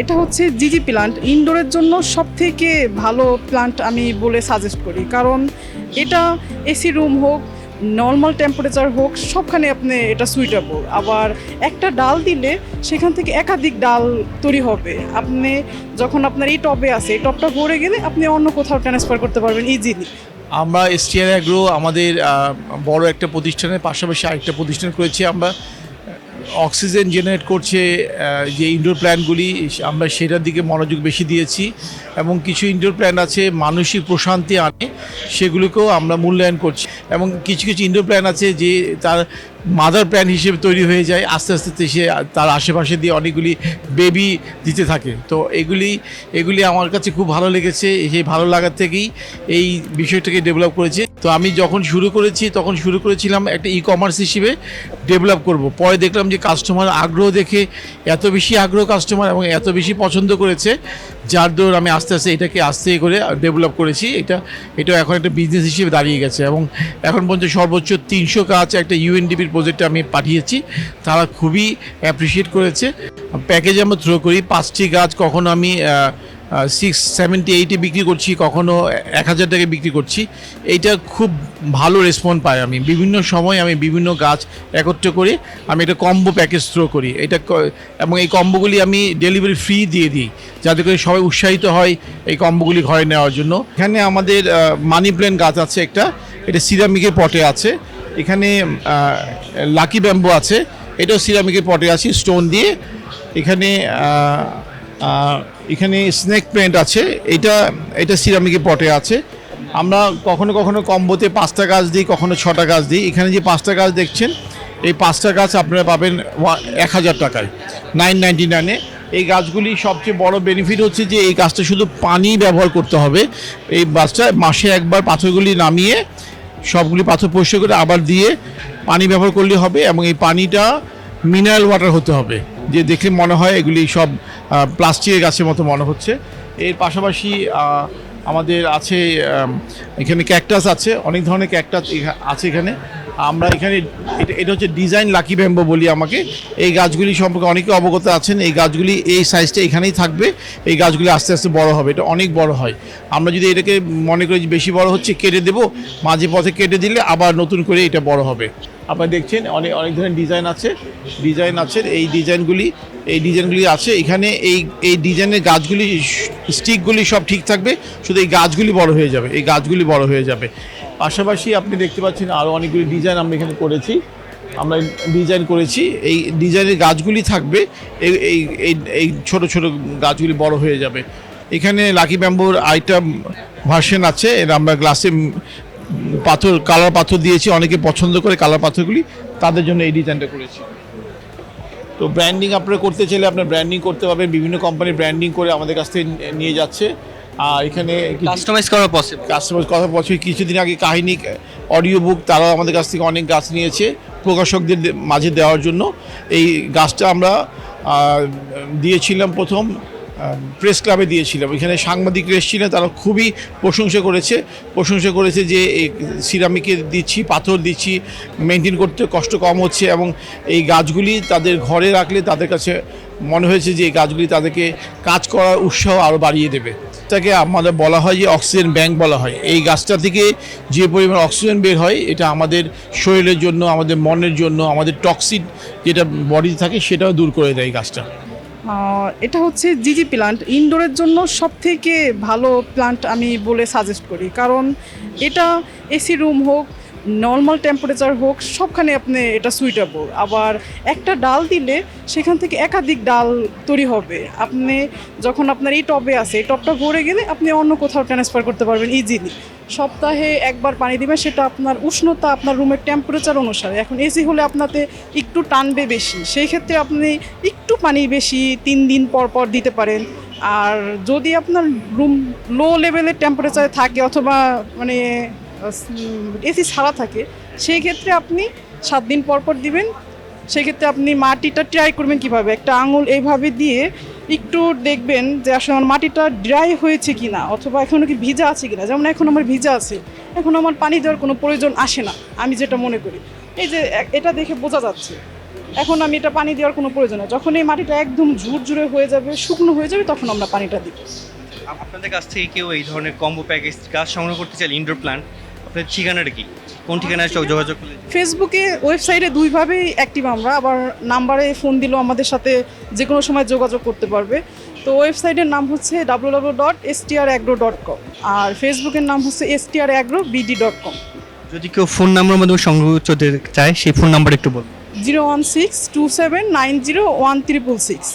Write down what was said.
এটা হচ্ছে জিজি প্লান্ট ইনডোরের জন্য সব থেকে ভালো প্লান্ট আমি বলে সাজেস্ট করি। কারণ এটা এসি রুম হোক নর্মাল টেম্পারেচার হোক, সবখানে আপনি এটা সুইটেবল আবার একটা ডাল দিলে সেখান থেকে একাধিক ডাল তৈরি হবে। আপনি যখন আপনার এই টবে আছে, এই টবটা ভরে গেলে আপনি অন্য কোথাও ট্রান্সফার করতে পারবেন ইজিলি আমরা এসটিআর অ্যাগ্রো আমাদের বড় একটা প্রতিষ্ঠানের পাশাপাশি আরেকটা প্রতিষ্ঠান করেছি আমরা। অক্সিজেন জেনারেট করছে যে ইনডোর প্ল্যান্টগুলি আমরা সেটার দিকে মনোযোগ বেশি দিয়েছি এবং কিছু ইনডোর প্ল্যান্ট আছে, মানসিক প্রশান্তি আনে, সেগুলোকেও আমরা মূল্যায়ন করছি। এবং কিছু কিছু ইনডোর প্ল্যান্ট আছে যে তার মাদার প্ল্যান হিসেবে তৈরি হয়ে যায়, আস্তে আস্তে সে তার আশেপাশে দিয়ে অনেকগুলি বেবি দিতে থাকে। তো এগুলি এগুলি আমার কাছে খুব ভালো লেগেছে সেই ভালো লাগার থেকেই এই বিষয়টাকে ডেভেলপ করেছে। তো আমি যখন শুরু করেছি, তখন শুরু করেছিলাম একটা ই কমার্স হিসেবে ডেভেলপ করব। পরে দেখলাম যে কাস্টমার আগ্রহ দেখে এত বেশি আগ্রহ কাস্টমার এবং এত বেশি পছন্দ করেছে, যার দৌড় আমি আস্তে আস্তে এটাকে আস্তে করে ডেভেলপ করেছি। এটা এটা এখন একটা বিজনেস হিসেবে দাঁড়িয়ে গেছে এবং এখন পর্যন্ত সর্বোচ্চ তিনশো কাজ একটা ইউএনডিপির প্রজেক্টে আমি পাঠিয়েছি। তারা খুবই অ্যাপ্রিসিয়েট করেছে। প্যাকেজ আমরা থ্রো করি, পাঁচটি গাছ কখনো আমি সিক্স সেভেন্টি এইটে বিক্রি করছি, কখনো এক হাজার টাকায় বিক্রি করছি। এইটা খুব ভালো রেসপন্স পাই আমি। বিভিন্ন সময় আমি বিভিন্ন গাছ একত্র করে আমি এটা কম্বো প্যাকেজ থ্রো করি। এটা এবং এই কম্বোগুলি আমি ডেলিভারি ফ্রি দিয়ে দিই, যাতে করে সবাই উৎসাহিত হয় এই কম্বোগুলি ঘরে নেওয়ার জন্য। এখানে আমাদের মানি প্ল্যান্ট গাছ আছে একটা, এটা সিরামিকের পটে আছে। এখানে লাকি ব্যাম্বু আছে, এটাও সিরামিকের পটে আছে স্টোন দিয়ে। এখানে এখানে স্নেক প্ল্যান্ট আছে। এটা এটা সিরামিকের পটে আছে। আমরা কখনো কখনো কম্বোতে পাঁচটা গাছ দিই, কখনো ছটা গাছ দিই। এখানে যে পাঁচটা গাছ দেখছেন, এই পাঁচটা গাছ আপনারা পাবেন এক হাজার টাকায় নাইন নাইনটি নাইনে এই গাছগুলি সবচেয়ে বড় বেনিফিট হচ্ছে যে এই গাছটা শুধু পানি ব্যবহার করতে হবে। এই গাছটা মাসে একবার পাথরগুলি নামিয়ে, সবগুলি পাথর পরিষ্কার করে আবার দিয়ে পানি ব্যবহার করলে হবে এবং এই পানিটা মিনারেল ওয়াটার হতে হবে। যে দেখলে মনে হয় এগুলি সব প্লাস্টিকের গাছের মতো মনে হচ্ছে। এর পাশাপাশি আমাদের আছে এখানে ক্যাকটাস আছে, অনেক ধরনের ক্যাকটাস আছে এখানে। আমরা এখানে, এটা হচ্ছে ডিজাইন লাকি ব্যাম্বো বলি আমাকে। এই গাছগুলি সম্পর্কে অনেকে অবগত আছেন, এই গাছগুলি এই সাইজটা এখানেই থাকবে, এই গাছগুলি আস্তে আস্তে বড় হবে, এটা অনেক বড় হয়। আমরা যদি এটাকে মনে করি বেশি বড় হচ্ছে, কেটে দেবো, মাঝে পথে কেটে দিলে আবার নতুন করে এটা বড় হবে। আপনারা দেখছেন অনেক অনেক ধরনের ডিজাইন আছে। ডিজাইন আছে, এই ডিজাইনগুলি এই ডিজাইনগুলি আছে। এখানে এই এই ডিজাইনের গাছগুলি স্টিকগুলি সব ঠিক থাকবে, শুধু এই গাছগুলি বড় হয়ে যাবে, এই গাছগুলি বড় হয়ে যাবে। পাশাপাশি আপনি দেখতে পাচ্ছেন আরও অনেকগুলি ডিজাইন আমরা এখানে করেছি। আমরা ডিজাইন করেছি, এই ডিজাইনের গাছগুলি থাকবে এই এই এই ছোটো ছোটো গাছগুলি বড় হয়ে যাবে। এখানে লাকি ব্যাম্বুর আইটেম ভার্সন আছে, এর আমরা গ্লাসে পাথর কালার পাথর দিয়েছি অনেকে পছন্দ করে কালার পাথরগুলি তাদের জন্য এই ডিজাইনটা করেছি। তো ব্র্যান্ডিং আপনারা করতে চাইলে আপনার ব্র্যান্ডিং করতে পারবেন বিভিন্ন কোম্পানির ব্র্যান্ডিং করে আমাদের কাছ থেকে নিয়ে যাচ্ছে। আর এখানে কাস্টমাইজ করা পসিবল কাস্টমার কথা বলছি কিছুদিন আগে কাহিনী অডিও বুক তারাও আমাদের কাছ থেকে অনেক গাছ নিয়েছে প্রকাশকদের মাঝে দেওয়ার জন্য। এই গাছটা আমরা দিয়েছিলাম প্রথম। প্রেস ক্লাবে দিয়েছিলাম। এখানে সাংবাদিকরা এসেছিলেন তারা খুবই প্রশংসা করেছে। প্রশংসা করেছে যে, এই সিরামিকে দিচ্ছি, পাথর দিচ্ছি মেনটেন করতে কষ্ট কম হচ্ছে এবং এই গাছগুলি তাদের ঘরে রাখলে তাদের কাছে মনে হয়েছে যে, এই গাছগুলি তাদেরকে কাজ করার উৎসাহ আরও বাড়িয়ে দেবে। তাকে আমাদের বলা হয় যে অক্সিজেন ব্যাংক বলা হয়। এই গাছটা থেকে যে পরিমাণ অক্সিজেন বের হয়, এটা আমাদের শরীরের জন্য, আমাদের মনের জন্য, আমাদের টক্সিন যেটা বডিতে থাকে, সেটাও দূর করে দেয় গাছটা। এটা হচ্ছে জিজি প্লান্ট ইনডোরের জন্য সব থেকে ভালো প্লান্ট আমি বলে সাজেস্ট করি। কারণ এটা এসি রুম হোক নর্মাল টেম্পারেচার হোক, সবখানে আপনি এটা সুইটেবল আবার একটা ডাল দিলে সেখান থেকে একাধিক ডাল তৈরি হবে। আপনি যখন আপনার এই টবে আছে, এই টবটা ভরে গেলে আপনি অন্য কোথাও ট্রান্সফার করতে পারবেন ইজিলি সপ্তাহে একবার পানি দিবেন, সেটা আপনার উষ্ণতা, আপনার রুমের টেম্পারেচার অনুসারে। এখন এসি হলে আপনাতে একটু টানবে বেশি। সেই ক্ষেত্রে আপনি একটু পানি বেশি, তিন দিন পর পর দিতে পারেন। আর যদি আপনার রুম লো লেভেলের টেম্পারেচারে থাকে অথবা মানে এসি থাকে। সেই ক্ষেত্রে আপনি সাত দিন পর পর দিবেন। সেক্ষেত্রে আপনি মাটিটা ট্রাই করবেন কীভাবে? একটা আঙুল এইভাবে দিয়ে একটু দেখবেন যে আসলে আমার মাটিটা ড্রাই হয়েছে কি না অথবা এখনও কি ভিজা আছে কি না যেমন এখন আমার ভিজা আছে। এখন আমার পানি দেওয়ার কোনো প্রয়োজন আসে না, আমি যেটা মনে করি। এই যে এটা দেখে বোঝা যাচ্ছে। এখন আমি এটা পানি দেওয়ার কোনো প্রয়োজন নেই। যখন এই মাটিটা একদম ঝুরঝুরে হয়ে যাবে, শুকনো হয়ে যাবে, তখন আমরা পানিটা দিই। আপনাদের কাছ থেকে কেউ এই ধরনের কম্বো প্যাকেজ গাছ সংগ্রহ করতে চাইলে ইনডোর প্ল্যান্ট আপনার ঠিকানাটা কি? কোন ঠিকানায় সব যোগাযোগ করলে? ফেসবুকে ওয়েবসাইটে দুইভাবেই অ্যাক্টিভ আমরা আবার নাম্বারে ফোন দিলেও আমাদের সাথে যে কোনো সময় যোগাযোগ করতে পারবে। তো ওয়েবসাইটের নাম হচ্ছে W W dot S T R agro dot com আর ফেসবুকের নাম হচ্ছে S T R agro BD dot com যদি কেউ ফোন নাম্বারের মাধ্যমে সংগ্রহ করতে চায় সেই ফোন নাম্বার একটু বলুন। Zero one six two seven nine zero one triple six.